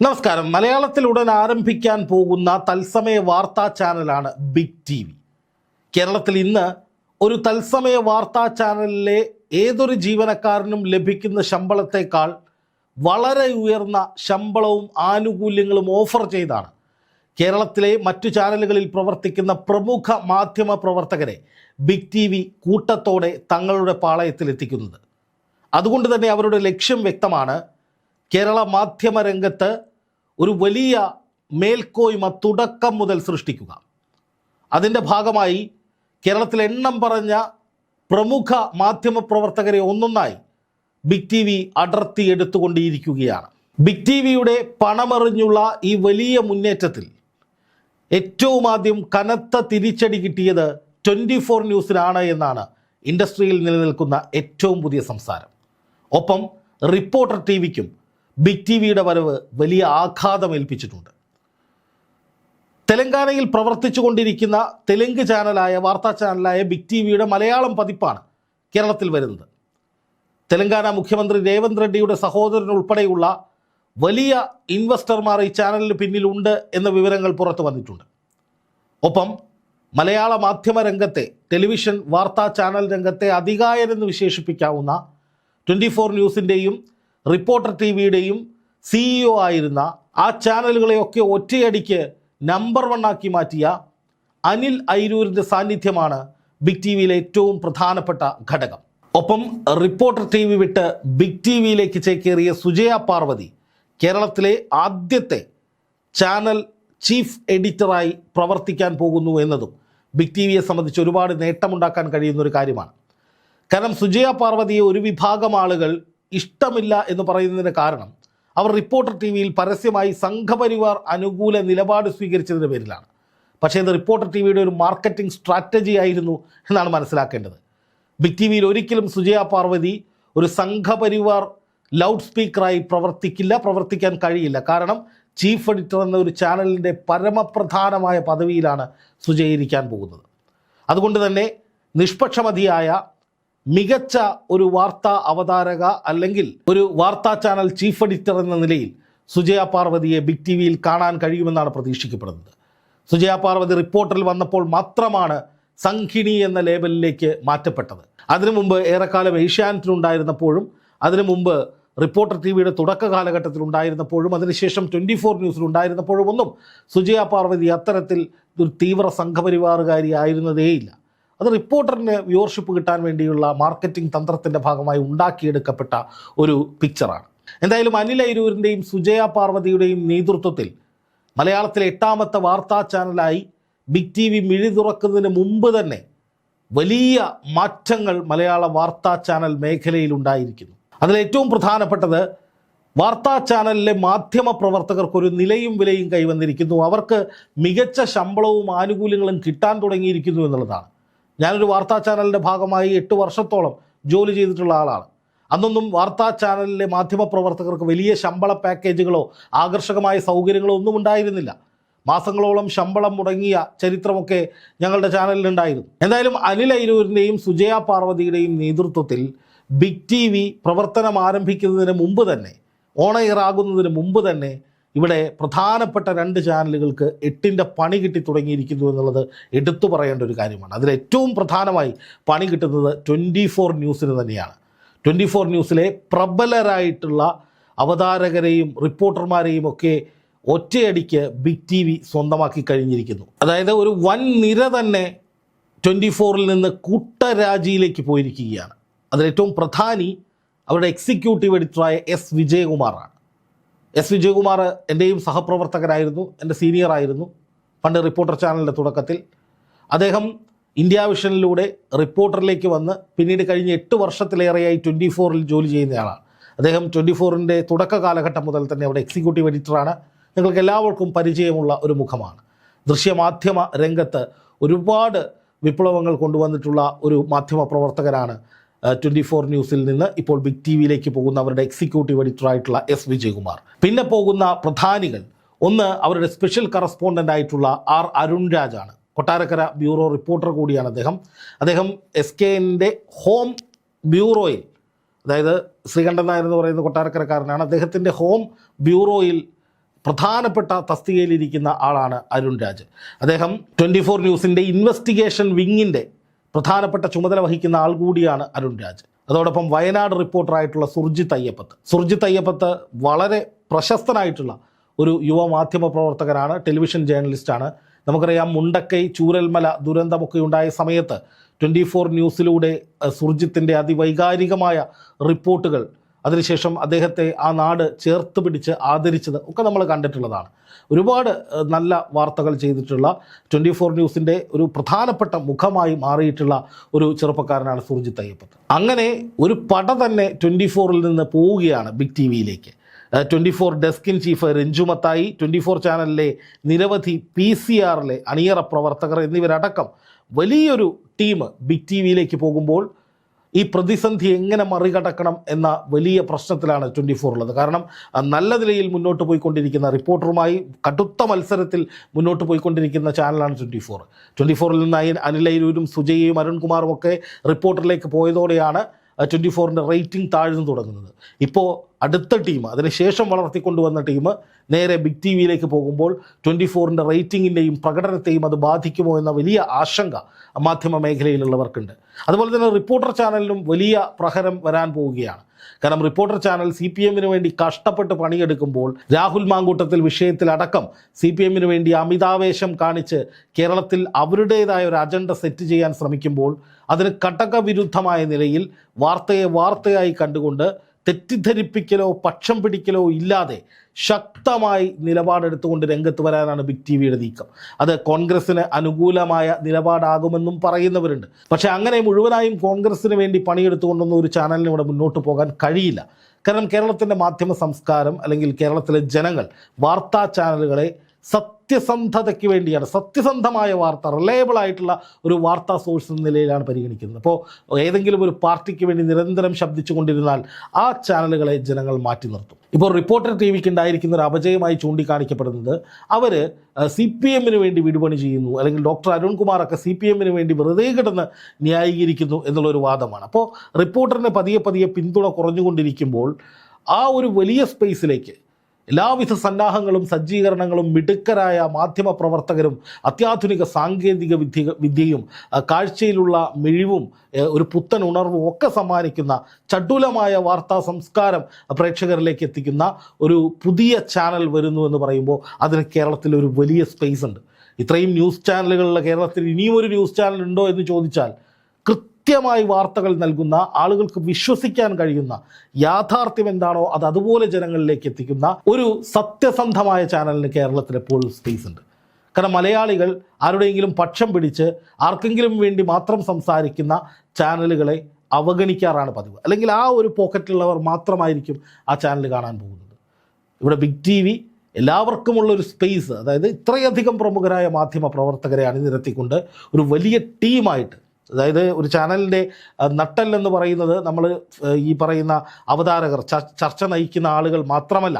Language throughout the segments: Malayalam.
നമസ്കാരം. മലയാളത്തിൽ ഉടൻ ആരംഭിക്കാൻ പോകുന്ന തത്സമയ വാർത്താ ചാനലാണ് ബിഗ് ടി വി. കേരളത്തിൽ ഇന്ന് ഒരു തത്സമയ വാർത്താ ചാനലിലെ ഏതൊരു ജീവനക്കാരനും ലഭിക്കുന്ന ശമ്പളത്തേക്കാൾ വളരെ ഉയർന്ന ശമ്പളവും ആനുകൂല്യങ്ങളും ഓഫർ ചെയ്താണ്. കേരളത്തിലെ മറ്റു ചാനലുകളിൽ പ്രവർത്തിക്കുന്ന പ്രമുഖ മാധ്യമ പ്രവർത്തകരെ ബിഗ് ടി വി കൂട്ടത്തോടെ തങ്ങളുടെ പാളയത്തിലെത്തിക്കുന്നത് അതുകൊണ്ട് തന്നെ അവരുടെ ലക്ഷ്യം വ്യക്തമാണ്. കേരള മാധ്യമ രംഗത്ത് ഒരു വലിയ മേൽക്കോയ്മ തുടക്കം മുതൽ സൃഷ്ടിക്കുക. അതിന്റെ ഭാഗമായി കേരളത്തിൽ എണ്ണം പറഞ്ഞ പ്രമുഖ മാധ്യമ പ്രവർത്തകരെ ഒന്നൊന്നായി ബിഗ് ടി വി അടർത്തി എടുത്തുകൊണ്ടിരിക്കുകയാണ്. ബിഗ് ടി വിയുടെ പണമെറിഞ്ഞുള്ള ഈ വലിയ മുന്നേറ്റത്തിൽ ഏറ്റവും ആദ്യം കനത്ത തിരിച്ചടി കിട്ടിയത് ട്വന്റി ഫോർ ന്യൂസിനാണ് എന്നാണ് ഇൻഡസ്ട്രിയിൽ നിലനിൽക്കുന്ന ഏറ്റവും പുതിയ സംസാരം. ഒപ്പം റിപ്പോർട്ടർ ടി വിക്കും ബിഗ് ടി വിയുടെ വരവ് വലിയ ആഘാതം ഏൽപ്പിച്ചിട്ടുണ്ട്. തെലങ്കാനയിൽ പ്രവർത്തിച്ചു കൊണ്ടിരിക്കുന്ന തെലുങ്ക് ചാനലായ വാർത്താ ചാനലായ ബിഗ് ടി വിയുടെ മലയാളം പതിപ്പാണ് കേരളത്തിൽ വരുന്നത്. തെലങ്കാന മുഖ്യമന്ത്രി രേവന്ത് റെഡ്ഡിയുടെ സഹോദരൻ ഉൾപ്പെടെയുള്ള വലിയ ഇൻവെസ്റ്റർമാർ ഈ ചാനലിന് പിന്നിലുണ്ട് എന്ന വിവരങ്ങൾ പുറത്തു വന്നിട്ടുണ്ട്. ഒപ്പം മലയാള മാധ്യമ രംഗത്തെ ടെലിവിഷൻ വാർത്താ ചാനൽ രംഗത്തെ അധികായരെന്ന് വിശേഷിപ്പിക്കാവുന്ന ട്വന്റി ഫോർ ന്യൂസിന്റെയും റിപ്പോർട്ടർ ടി വിയുടെയും സിഇഒ ആയിരുന്ന ആ ചാനലുകളെയൊക്കെ ഒറ്റയടിക്ക് നമ്പർ വൺ ആക്കി മാറ്റിയ അനിൽ അയിരൂരിന്റെ സാന്നിധ്യമാണ് ബിഗ് ടി വിയിലെ ഏറ്റവും പ്രധാനപ്പെട്ട ഘടകം. ഒപ്പം റിപ്പോർട്ടർ ടി വി വിട്ട് ബിഗ് ടി വിയിലേക്ക് ചേക്കേറിയ സുജയ പാർവതി കേരളത്തിലെ ആദ്യത്തെ ചാനൽ ചീഫ് എഡിറ്ററായി പ്രവർത്തിക്കാൻ പോകുന്നു എന്നതും ബിഗ് ടി വിയെ സംബന്ധിച്ച് ഒരുപാട് നേട്ടമുണ്ടാക്കാൻ കഴിയുന്ന ഒരു കാര്യമാണ്. കാരണം സുജയ പാർവതിയെ ഒരു വിഭാഗം ആളുകൾ ഇഷ്ടമില്ല എന്ന് പറയുന്നതിന് കാരണം അവർ റിപ്പോർട്ടർ ടി വിയിൽ പരസ്യമായി സംഘപരിവാർ അനുകൂല നിലപാട് സ്വീകരിച്ചതിന്റെ പേരിലാണ്. പക്ഷേ ഇത് റിപ്പോർട്ടർ ടി വിയുടെ ഒരു മാർക്കറ്റിംഗ് സ്ട്രാറ്റജി ആയിരുന്നു എന്നാണ് മനസ്സിലാക്കേണ്ടത്. ബിഗ് ടി വിയിൽ ഒരിക്കലും സുജയ പാർവതി ഒരു സംഘപരിവാർ ലൗഡ് സ്പീക്കറായി പ്രവർത്തിക്കില്ല പ്രവർത്തിക്കാൻ കഴിയില്ല. കാരണം ചീഫ് എഡിറ്റർ എന്ന ഒരു ചാനലിന്റെ പരമപ്രധാനമായ പദവിയിലാണ് സുജയ ഇരിക്കാൻ പോകുന്നത്. അതുകൊണ്ട് തന്നെ നിഷ്പക്ഷമതിയായ മികച്ച ഒരു വാർത്താ അവതാരക അല്ലെങ്കിൽ ഒരു വാർത്താ ചാനൽ ചീഫ് എഡിറ്റർ എന്ന നിലയിൽ സുജയ പാർവതിയെ ബിഗ് ടി വിയിൽ കാണാൻ കഴിയുമെന്നാണ് പ്രതീക്ഷിക്കപ്പെടുന്നത്. സുജയ പാർവതി റിപ്പോർട്ടറിൽ വന്നപ്പോൾ മാത്രമാണ് സംഘിണി എന്ന ലേബലിലേക്ക് മാറ്റപ്പെട്ടത്. അതിനു മുമ്പ് ഏറെക്കാലം ഏഷ്യാനെറ്റിലുണ്ടായിരുന്നപ്പോഴും അതിനു മുമ്പ് റിപ്പോർട്ടർ ടി വിയുടെ തുടക്ക കാലഘട്ടത്തിൽ ഉണ്ടായിരുന്നപ്പോഴും അതിനുശേഷം ട്വന്റി ഫോർ ന്യൂസിൽ ഉണ്ടായിരുന്നപ്പോഴും ഒന്നും സുജയ പാർവതി അത്തരത്തിൽ ഒരു തീവ്ര സംഘപരിവാറുകാരി ആയിരുന്നതേയില്ല. അത് റിപ്പോർട്ടറിന് വ്യൂവർഷിപ്പ് കിട്ടാൻ വേണ്ടിയുള്ള മാർക്കറ്റിംഗ് തന്ത്രത്തിന്റെ ഭാഗമായി ഉണ്ടാക്കിയെടുക്കപ്പെട്ട ഒരു പിക്ചറാണ് എന്തായാലും അനിൽ ഐരൂരിന്റെയും സുജയ പാർവതിയുടെയും നേതൃത്വത്തിൽ മലയാളത്തിലെ എട്ടാമത്തെ വാർത്താ ചാനലായി ബിഗ് ടി വി മിഴി തുറക്കുന്നതിന് മുമ്പ് തന്നെ വലിയ മാറ്റങ്ങൾ മലയാള വാർത്താ ചാനൽ മേഖലയിൽ ഉണ്ടായിരിക്കുന്നു. അതിലേറ്റവും പ്രധാനപ്പെട്ടത് വാർത്താ ചാനലിലെ മാധ്യമ പ്രവർത്തകർക്ക് ഒരു നിലയും വിലയും കൈവന്നിരിക്കുന്നു. അവർക്ക് മികച്ച ശമ്പളവും ആനുകൂല്യങ്ങളും കിട്ടാൻ തുടങ്ങിയിരിക്കുന്നു എന്നുള്ളതാണ്. ഞാനൊരു വാർത്താ ചാനലിന്റെ ഭാഗമായി എട്ട് വർഷത്തോളം ജോലി ചെയ്തിട്ടുള്ള ആളാണ്. അന്നൊന്നും വാർത്താ ചാനലിലെ മാധ്യമപ്രവർത്തകർക്ക് വലിയ ശമ്പള പാക്കേജുകളോ ആകർഷകമായ സൗകര്യങ്ങളോ ഒന്നും ഉണ്ടായിരുന്നില്ല. മാസങ്ങളോളം ശമ്പളം മുടങ്ങിയ ചരിത്രമൊക്കെ ഞങ്ങളുടെ ചാനലിലുണ്ടായിരുന്നു. എന്തായാലും അനിൽ അയിരൂരിന്റെയും സുജയ പാർവതിയുടെയും നേതൃത്വത്തിൽ ബിഗ് ടി വി പ്രവർത്തനം ആരംഭിക്കുന്നതിന് മുമ്പ് തന്നെ ഓണയറാകുന്നതിന് മുമ്പ് തന്നെ ഇവിടെ പ്രധാനപ്പെട്ട രണ്ട് ചാനലുകൾക്ക് എട്ടിന്റെ പണി കിട്ടി തുടങ്ങിയിരിക്കുന്നു എന്നുള്ളത് എടുത്തു പറയേണ്ട ഒരു കാര്യമാണ്. അതിൽ ഏറ്റവും പ്രധാനമായി പണി കിട്ടുന്നത് ട്വന്റി ഫോർ ന്യൂസിന് തന്നെയാണ്. ട്വന്റി ഫോർ ന്യൂസിലെ പ്രബലരായിട്ടുള്ള അവതാരകരെയും റിപ്പോർട്ടർമാരെയും ഒക്കെ ഒറ്റയടിക്ക് ബിഗ് ടി വി സ്വന്തമാക്കി കഴിഞ്ഞിരിക്കുന്നു. അതായത് ഒരു വൻ നിര തന്നെ ട്വന്റി ഫോറിൽ നിന്ന് കൂട്ടരാജിയിലേക്ക് പോയിരിക്കുകയാണ്. അതിലേറ്റവും പ്രധാനി അവരുടെ എക്സിക്യൂട്ടീവ് എഡിറ്ററായ എസ് വിജയകുമാറാണ്. എസ് വിജയകുമാർ എന്റെയും സഹപ്രവർത്തകരായിരുന്നു എന്റെ സീനിയറായിരുന്നു പണ്ട് റിപ്പോർട്ടർ ചാനലിന്റെ തുടക്കത്തിൽ. അദ്ദേഹം ഇന്ത്യ വിഷനിലൂടെ റിപ്പോർട്ടറിലേക്ക് വന്ന് പിന്നീട് കഴിഞ്ഞ എട്ട് വർഷത്തിലേറെയായി ട്വന്റി ഫോറിൽ ജോലി ചെയ്യുന്നയാളാണ്. അദ്ദേഹം ട്വന്റി ഫോറിന്റെ തുടക്ക കാലഘട്ടം മുതൽ തന്നെ അവിടെ എക്സിക്യൂട്ടീവ് എഡിറ്ററാണ് നിങ്ങൾക്ക് എല്ലാവർക്കും പരിചയമുള്ള ഒരു മുഖമാണ്. ദൃശ്യമാധ്യമ രംഗത്ത് ഒരുപാട് വിപ്ലവങ്ങൾ കൊണ്ടുവന്നിട്ടുള്ള ഒരു മാധ്യമ പ്രവർത്തകരാണ് ട്വന്റി ഫോർ ന്യൂസിൽ നിന്ന് ഇപ്പോൾ ബിഗ് ടി വിയിലേക്ക് പോകുന്ന അവരുടെ എക്സിക്യൂട്ടീവ് എഡിറ്റർ ആയിട്ടുള്ള എസ് വിജയകുമാർ. പിന്നെ പോകുന്ന പ്രധാനികൾ. ഒന്ന് അവരുടെ സ്പെഷ്യൽ കറസ്പോണ്ടന്റ് ആയിട്ടുള്ള ആർ അരുൺ രാജാണ്. കൊട്ടാരക്കര ബ്യൂറോ റിപ്പോർട്ടർ കൂടിയാണ് അദ്ദേഹം. അദ്ദേഹം എസ് കെ എന്റെ ഹോം ബ്യൂറോയിൽ അതായത് ശ്രീകണ്ഠൻ നായർ എന്ന് പറയുന്ന കൊട്ടാരക്കരക്കാരനാണ്. അദ്ദേഹത്തിന്റെ ഹോം ബ്യൂറോയിൽ പ്രധാനപ്പെട്ട തസ്തികയിലിരിക്കുന്ന ആളാണ് അരുൺ രാജ് അദ്ദേഹം ട്വന്റി ഫോർ ന്യൂസിന്റെ ഇൻവെസ്റ്റിഗേഷൻ വിങ്ങിന്റെ പ്രധാനപ്പെട്ട ചുമതല വഹിക്കുന്ന ആൾ കൂടിയാണ് അരുൺ രാജ് അതോടൊപ്പം വയനാട് റിപ്പോർട്ടറായിട്ടുള്ള സുർജിത്ത് അയ്യപ്പത്ത്. സുർജിത്ത് അയ്യപ്പത്ത് വളരെ പ്രശസ്തനായിട്ടുള്ള ഒരു യുവ മാധ്യമ പ്രവർത്തകനാണ് ടെലിവിഷൻ ജേർണലിസ്റ്റാണ് നമുക്കറിയാം മുണ്ടക്കൈ ചൂരൽമല ദുരന്തമൊക്കെ ഉണ്ടായ സമയത്ത് ട്വന്റി ഫോർ ന്യൂസിലൂടെ സുർജിത്തിന്റെ അതിവൈകാരികമായ റിപ്പോർട്ടുകൾ അതിനുശേഷം അദ്ദേഹത്തെ ആ നാട് ചേർത്ത് പിടിച്ച് ആദരിച്ചത് ഒക്കെ നമ്മൾ കണ്ടിട്ടുള്ളതാണ്. ഒരുപാട് നല്ല വാർത്തകൾ ചെയ്തിട്ടുള്ള ട്വന്റി ഫോർ ന്യൂസിന്റെ ഒരു പ്രധാനപ്പെട്ട മുഖമായി മാറിയിട്ടുള്ള ഒരു ചെറുപ്പക്കാരനാണ് സുർജിത് അയ്യപ്പത്ത് അങ്ങനെ ഒരു പട തന്നെ ട്വന്റി ഫോറിൽ നിന്ന് പോവുകയാണ് ബിഗ് ടി വിയിലേക്ക്. Twenty four ഡെസ്കിൻ chief Ranju Mathai twenty four ചാനലിലെ നിരവധി പി സി ആറിലെ അണിയറ പ്രവർത്തകർ എന്നിവരടക്കം വലിയൊരു ടീം ബിഗ് ടി വിയിലേക്ക് പോകുമ്പോൾ ഈ പ്രതിസന്ധി എങ്ങനെ മറികടക്കണം എന്ന വലിയ പ്രശ്നത്തിലാണ് ട്വന്റി ഫോർ ഉള്ളത് കാരണം നല്ല നിലയിൽ മുന്നോട്ട് പോയിക്കൊണ്ടിരിക്കുന്ന റിപ്പോർട്ടറുമായി കടുത്ത മത്സരത്തിൽ മുന്നോട്ട് പോയിക്കൊണ്ടിരിക്കുന്ന ചാനലാണ് ട്വന്റി ഫോർ ട്വന്റി ഫോറിൽ നിന്ന് അനിലയിലൂരും സുജയും അരുൺകുമാറും ഒക്കെ റിപ്പോർട്ടറിലേക്ക് പോയതോടെയാണ് ട്വന്റി ഫോറിന്റെ റേറ്റിംഗ് താഴ്ന്നു തുടങ്ങുന്നത്. ഇപ്പോൾ അടുത്ത ടീം അതിനുശേഷം വളർത്തിക്കൊണ്ടുവന്ന ടീം നേരെ ബിഗ് ടി വിയിലേക്ക് പോകുമ്പോൾ ട്വന്റി ഫോറിന്റെ റേറ്റിങ്ങിന്റെയും പ്രകടനത്തെയും അത് ബാധിക്കുമോ എന്ന വലിയ ആശങ്ക മാധ്യമ മേഖലയിലുള്ളവർക്കുണ്ട്. അതുപോലെ തന്നെ റിപ്പോർട്ടർ ചാനലിനും വലിയ പ്രഹരം വരാൻ പോവുകയാണ്. കാരണം റിപ്പോർട്ടർ ചാനൽ സി പി എമ്മിന് വേണ്ടി കഷ്ടപ്പെട്ട് പണിയെടുക്കുമ്പോൾ രാഹുൽ മാങ്കൂട്ടത്തിൽ വിഷയത്തിലടക്കം സി പി എമ്മിന് വേണ്ടി അമിതാവേശം കാണിച്ച് കേരളത്തിൽ അവരുടേതായ ഒരു അജണ്ട സെറ്റ് ചെയ്യാൻ ശ്രമിക്കുമ്പോൾ അതിന് കടകവിരുദ്ധമായ നിലയിൽ വാർത്തയെ വാർത്തയായി കണ്ടുകൊണ്ട് തെറ്റിദ്ധരിപ്പിക്കലോ പക്ഷം പിടിക്കലോ ഇല്ലാതെ ശക്തമായി നിലപാടെടുത്തുകൊണ്ട് രംഗത്ത് വരാനാണ് ബിഗ് ടി വിയുടെ നീക്കം. അത് കോൺഗ്രസ്സിന് അനുകൂലമായ നിലപാടാകുമെന്നും പറയുന്നവരുണ്ട്. പക്ഷേ അങ്ങനെ മുഴുവനായും കോൺഗ്രസ്സിന് വേണ്ടി പണിയെടുത്തുകൊണ്ടൊന്നും ഒരു ചാനലിന് ഇവിടെ മുന്നോട്ട് പോകാൻ കഴിയില്ല. കാരണം കേരളത്തിന്റെ മാധ്യമ സംസ്കാരം അല്ലെങ്കിൽ കേരളത്തിലെ ജനങ്ങൾ വാർത്താ ചാനലുകളെ സത്യസന്ധതയ്ക്ക് വേണ്ടിയാണ്. സത്യസന്ധമായ വാർത്ത റിലയബിൾ ആയിട്ടുള്ള ഒരു വാർത്താ സോഴ്സ് എന്ന നിലയിലാണ് പരിഗണിക്കുന്നത്. അപ്പോൾ ഏതെങ്കിലും ഒരു പാർട്ടിക്ക് വേണ്ടി നിരന്തരം ശബ്ദിച്ചു കൊണ്ടിരുന്നാൽ ആ ചാനലുകളെ ജനങ്ങൾ മാറ്റി നിർത്തും. ഇപ്പോൾ റിപ്പോർട്ടർ ടി വിക്ക് ഉണ്ടായിരിക്കുന്ന ഒരു അപജയമായി ചൂണ്ടിക്കാണിക്കപ്പെടുന്നത് അവർ സി പി എമ്മിന് വേണ്ടി വിടുപണി ചെയ്യുന്നു. അല്ലെങ്കിൽ ഡോക്ടർ അരുൺകുമാറൊക്കെ സി പി എമ്മിന് വേണ്ടി വെറുതെ കിടന്ന് ന്യായീകരിക്കുന്നു എന്നുള്ളൊരു വാദമാണ്. അപ്പോൾ റിപ്പോർട്ടറിന് പതിയെ പതിയെ പിന്തുണ കുറഞ്ഞുകൊണ്ടിരിക്കുമ്പോൾ ആ ഒരു വലിയ സ്പേസിലേക്ക് എല്ലാവിധ സന്നാഹങ്ങളും സജ്ജീകരണങ്ങളും മിടുക്കരായ മാധ്യമ പ്രവർത്തകരും അത്യാധുനിക സാങ്കേതിക വിദ്യ വിദ്യയും കാഴ്ചയിലുള്ള മിഴിവും ഒരു പുത്തൻ ഉണർവും ഒക്കെ സമ്മാനിക്കുന്ന ചടുലമായ വാർത്താ സംസ്കാരം പ്രേക്ഷകരിലേക്ക് എത്തിക്കുന്ന ഒരു പുതിയ ചാനൽ വരുന്നു എന്ന് പറയുമ്പോൾ അതിന് കേരളത്തിൽ ഒരു വലിയ സ്പേസ് ഉണ്ട്. ഇത്രയും ന്യൂസ് ചാനലുകളുള്ള കേരളത്തിൽ ഇനിയും ഒരു ന്യൂസ് ചാനൽ ഉണ്ടോ എന്ന് ചോദിച്ചാൽ കൃത്യമായി വാർത്തകൾ നൽകുന്ന ആളുകൾക്ക് വിശ്വസിക്കാൻ കഴിയുന്ന യാഥാർത്ഥ്യം എന്താണോ അത് അതുപോലെ ജനങ്ങളിലേക്ക് എത്തിക്കുന്ന ഒരു സത്യസന്ധമായ ചാനലിന് കേരളത്തിൽ എപ്പോഴും സ്പേസ് ഉണ്ട്. കാരണം മലയാളികൾ ആരുടെയെങ്കിലും പക്ഷം പിടിച്ച് ആർക്കെങ്കിലും വേണ്ടി മാത്രം സംസാരിക്കുന്ന ചാനലുകളെ അവഗണിക്കാറാണ് പതിവ്. അല്ലെങ്കിൽ ആ ഒരു പോക്കറ്റിലുള്ളവർ മാത്രമായിരിക്കും ആ ചാനൽ കാണാൻ പോകുന്നത്. ഇവിടെ ബിഗ് ടി വി എല്ലാവർക്കുമുള്ള ഒരു സ്പേസ് അതായത് ഇത്രയധികം പ്രമുഖരായ മാധ്യമ പ്രവർത്തകരെ അണിനിരത്തിക്കൊണ്ട് ഒരു വലിയ ടീമായിട്ട് അതായത് ഒരു ചാനലിന്റെ നട്ടൽ എന്ന് പറയുന്നത് നമ്മൾ ഈ പറയുന്ന അവതാരകർ ചർച്ച നയിക്കുന്ന ആളുകൾ മാത്രമല്ല.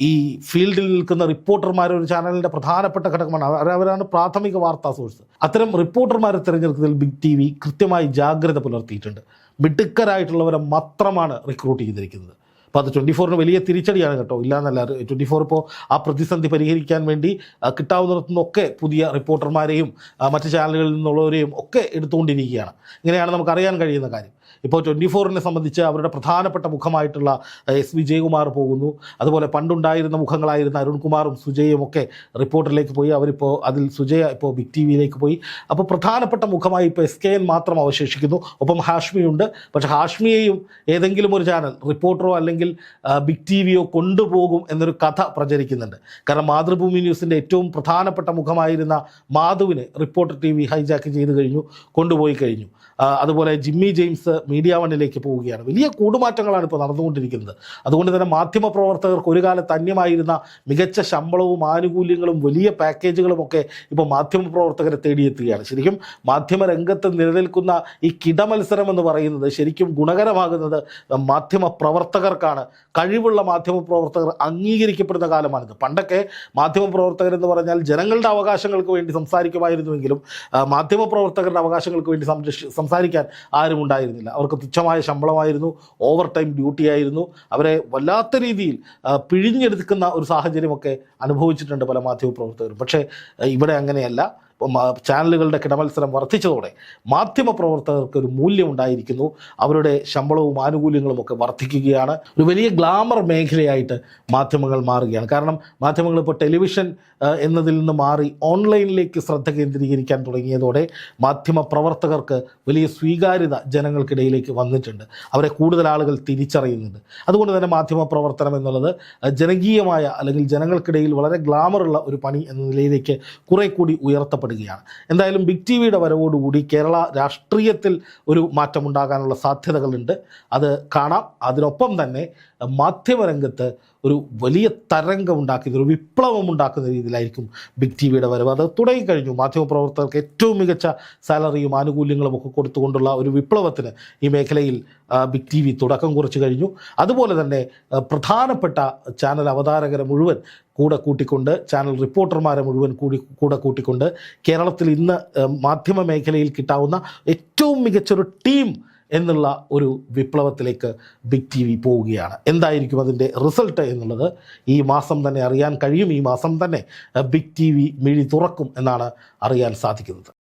ഈ ഫീൽഡിൽ നിൽക്കുന്ന റിപ്പോർട്ടർമാർ ഒരു ചാനലിന്റെ പ്രധാനപ്പെട്ട ഘടകമാണ്. അവരവരാണ് പ്രാഥമിക വാർത്താ സോഴ്സ്. അത്തരം റിപ്പോർട്ടർമാരെ തിരഞ്ഞെടുക്കുന്നതിൽ ബിഗ് ടി വി കൃത്യമായി ജാഗ്രത പുലർത്തിയിട്ടുണ്ട്. മിടുക്കരായിട്ടുള്ളവരെ മാത്രമാണ് റിക്രൂട്ട് ചെയ്തിരിക്കുന്നത്. അപ്പോൾ അത് ട്വന്റി ഫോറിന് വലിയ തിരിച്ചടിയാണ് കേട്ടോ. ഇല്ലാന്നല്ല ട്വന്റി ഫോർ ഇപ്പോൾ ആ പ്രതിസന്ധി പരിഹരിക്കാൻ വേണ്ടി കിട്ടാവുന്നിടത്തുനിന്നൊക്കെ പുതിയ റിപ്പോർട്ടർമാരെയും മറ്റ് ചാനലുകളിൽ നിന്നുള്ളവരെയും ഒക്കെ എടുത്തുകൊണ്ടിരിക്കുകയാണ്. ഇങ്ങനെയാണ് നമുക്ക് അറിയാൻ കഴിയുന്ന കാര്യം. ഇപ്പോൾ ട്വന്റി ഫോറിനെ സംബന്ധിച്ച് അവരുടെ പ്രധാനപ്പെട്ട മുഖമായിട്ടുള്ള എസ് വി ജയകുമാർ പോകുന്നു. അതുപോലെ പണ്ടുണ്ടായിരുന്ന മുഖങ്ങളായിരുന്ന അരുൺകുമാറും സുജയും ഒക്കെ റിപ്പോർട്ടറിലേക്ക് പോയി. അവരിപ്പോൾ അതിൽ സുജയ ഇപ്പോൾ ബിഗ് ടി വിയിലേക്ക് പോയി. അപ്പോൾ പ്രധാനപ്പെട്ട മുഖമായി ഇപ്പോൾ എസ് കെ എൻ മാത്രം അവശേഷിക്കുന്നു. ഒപ്പം ഹാഷ്മിയുണ്ട്. പക്ഷേ ഹാഷ്മിയെയും ഏതെങ്കിലും ഒരു ചാനൽ റിപ്പോർട്ടറോ അല്ലെങ്കിൽ ബിഗ് ടി വിയോ കൊണ്ടുപോകും എന്നൊരു കഥ പ്രചരിക്കുന്നുണ്ട്. കാരണം മാതൃഭൂമി ന്യൂസിന്റെ ഏറ്റവും പ്രധാനപ്പെട്ട മുഖമായിരുന്ന മാധുവിനെ റിപ്പോർട്ടർ ടി വി ഹൈജാക്ക് ചെയ്ത് കഴിഞ്ഞു കൊണ്ടുപോയി കഴിഞ്ഞു. അതുപോലെ ജിമ്മി ജെയിംസ് മീഡിയ വണ്ണിലേക്ക് പോവുകയാണ്. വലിയ കൂടുമാറ്റങ്ങളാണ് ഇപ്പോൾ നടന്നുകൊണ്ടിരിക്കുന്നത്. അതുകൊണ്ട് തന്നെ മാധ്യമ പ്രവർത്തകർക്ക് ഒരു കാലത്ത് അന്യമായിരുന്ന മികച്ച ശമ്പളവും ആനുകൂല്യങ്ങളും വലിയ പാക്കേജുകളും ഒക്കെ ഇപ്പോൾ മാധ്യമ പ്രവർത്തകരെ തേടിയെത്തുകയാണ്. ശരിക്കും മാധ്യമ രംഗത്ത് നിലനിൽക്കുന്ന ഈ കിടമത്സരം എന്ന് പറയുന്നത് ശരിക്കും ഗുണകരമാകുന്നത് മാധ്യമ പ്രവർത്തകർക്കാണ്. കഴിവുള്ള മാധ്യമ പ്രവർത്തകർ അംഗീകരിക്കപ്പെടുന്ന കാലമാണിത്. പണ്ടൊക്കെ മാധ്യമ പ്രവർത്തകർ എന്ന് പറഞ്ഞാൽ ജനങ്ങളുടെ അവകാശങ്ങൾക്ക് വേണ്ടി സംസാരിക്കുമായിരുന്നുവെങ്കിലും മാധ്യമ പ്രവർത്തകരുടെ അവകാശങ്ങൾക്ക് വേണ്ടി സംസാരിക്കാൻ ആരും ഉണ്ടായിരുന്നില്ല. അവർക്ക് തുച്ഛമായ ശമ്പളമായിരുന്നു ഓവർ ടൈം ഡ്യൂട്ടി ആയിരുന്നു. അവരെ വല്ലാത്ത രീതിയിൽ പിഴിഞ്ഞെടുക്കുന്ന ഒരു സാഹചര്യമൊക്കെ അനുഭവിച്ചിട്ടുണ്ട് പല മാധ്യമപ്രവർത്തകരും. പക്ഷേ ഇവിടെ അങ്ങനെയല്ല. ചാനലുകളുടെ കിടമത്സരം വർദ്ധിച്ചതോടെ മാധ്യമപ്രവർത്തകർക്ക് ഒരു മൂല്യം ഉണ്ടായിരിക്കുന്നു. അവരുടെ ശമ്പളവും ആനുകൂല്യങ്ങളും ഒക്കെ വർദ്ധിക്കുകയാണ്. ഒരു വലിയ ഗ്ലാമർ മേഖലയായിട്ട് മാധ്യമങ്ങൾ മാറുകയാണ്. കാരണം മാധ്യമങ്ങൾ ഇപ്പോൾ ടെലിവിഷൻ എന്നതിൽ നിന്ന് മാറി ഓൺലൈനിലേക്ക് ശ്രദ്ധ കേന്ദ്രീകരിക്കാൻ തുടങ്ങിയതോടെ മാധ്യമ പ്രവർത്തകർക്ക് വലിയ സ്വീകാര്യത ജനങ്ങൾക്കിടയിലേക്ക് വന്നിട്ടുണ്ട്. അവരെ കൂടുതൽ ആളുകൾ തിരിച്ചറിയുന്നുണ്ട്. അതുകൊണ്ട് തന്നെ മാധ്യമ പ്രവർത്തനം എന്നുള്ളത് ജനകീയമായ അല്ലെങ്കിൽ ജനങ്ങൾക്കിടയിൽ വളരെ ഗ്ലാമറുള്ള ഒരു പണി എന്ന നിലയിലേക്ക് കുറെ കൂടി ഉയർത്തപ്പെടുകയാണ് എന്തായാലും ബിഗ് ടി വിയുടെ വരവോടുകൂടി കേരള രാഷ്ട്രീയത്തിൽ ഒരു മാറ്റമുണ്ടാകാനുള്ള സാധ്യതകളുണ്ട്. അത് കാണാം. അതിനൊപ്പം തന്നെ മാധ്യമരംഗത്ത് ഒരു വലിയ തരംഗം ഉണ്ടാക്കുന്ന ഒരു വിപ്ലവം ഉണ്ടാക്കുന്ന രീതിയിലായിരിക്കും ബിഗ് ടി വിയുടെ വരവ്. അത് തുടങ്ങിക്കഴിഞ്ഞു. മാധ്യമപ്രവർത്തകർക്ക് ഏറ്റവും മികച്ച സാലറിയും ആനുകൂല്യങ്ങളും ഒക്കെ കൊടുത്തുകൊണ്ടുള്ള ഒരു വിപ്ലവത്തിന് ഈ മേഖലയിൽ ബിഗ് ടി വി തുടക്കം കുറിച്ച് കഴിഞ്ഞു. അതുപോലെ തന്നെ പ്രധാനപ്പെട്ട ചാനൽ അവതാരകരെ മുഴുവൻ കൂടെ കൂട്ടിക്കൊണ്ട് ചാനൽ റിപ്പോർട്ടർമാരെ മുഴുവൻ കൂടി കൂടെ കൂട്ടിക്കൊണ്ട് കേരളത്തിൽ ഇന്ന് മാധ്യമ മേഖലയിൽ കിട്ടാവുന്ന ഏറ്റവും മികച്ചൊരു ടീം എന്നുള്ള ഒരു വിപ്ലവത്തിലേക്ക് ബിഗ് ടി വി പോവുകയാണ്. എന്തായിരിക്കും അതിന്റെ റിസൾട്ട് എന്നുള്ളത് ഈ മാസം തന്നെ അറിയാൻ കഴിയും. ഈ മാസം തന്നെ ബിഗ് ടി വി മിഴി തുറക്കും എന്നാണ് അറിയാൻ സാധിക്കുന്നത്.